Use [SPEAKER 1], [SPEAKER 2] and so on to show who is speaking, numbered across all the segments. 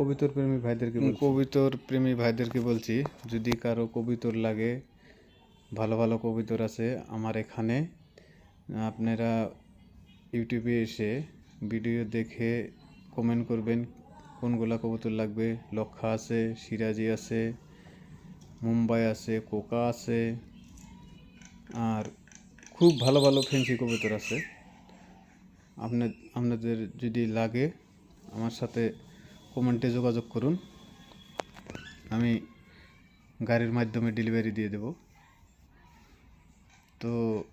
[SPEAKER 1] কবিতর প্রেমী ভাইদেরকে কবিতর প্রেমী ভাইদেরকে বলছি যদি কারও কবিতর লাগে ভালো ভালো কবিতর আছে আমার এখানে আপনারা ইউটিউবে এসে ভিডিও দেখে কমেন্ট করবেন কোনগুলা কবুতর লাগবে? লক্ষা আছে সিরাজি আছে মুম্বাই আছে কোকা আছে আর খুব ভালো ভালো ফেন্সি কবুতর আছে। আপনার আপনাদের যদি লাগে আমার সাথে কমেন্টে যোগাযোগ করুন। আমি গাড়ির মাধ্যমে ডেলিভারি দিয়ে দেব। তো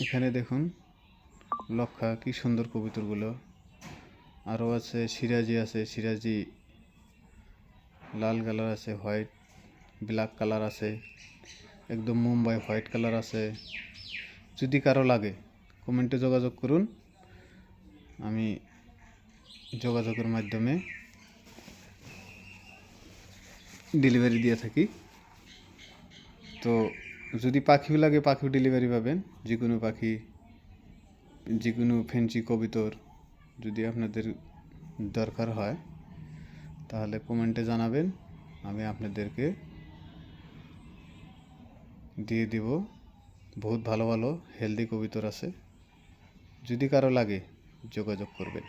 [SPEAKER 1] এখানে দেখুন লক্ষা কি সুন্দর কবুতরগুলো। আরও আছে সিরাজি আছে, সিরাজি লাল কালার আছে, হোয়াইট, ব্ল্যাক কালার আছে, একদম মুম্বাই হোয়াইট কালার আছে। যদি কারও লাগে, কমেন্টে যোগাযোগ করুন। আমি যোগাযোগের মাধ্যমে ডেলিভারি দিয়ে থাকি। তো যদি পাখিও লাগে, পাখিও ডেলিভারি পাবেন। যে কোনো পাখি যে কোনো ফেন্সি কবিতর যদি আপনাদের দরকার হয়, তাহলে কমেন্টে জানাবেন। আমি আপনাদেরকে দিয়ে দিব। বহুত ভালো ভালো হেলদি কবিতর আছে। যদি কারও লাগে, যোগাযোগ করবেন।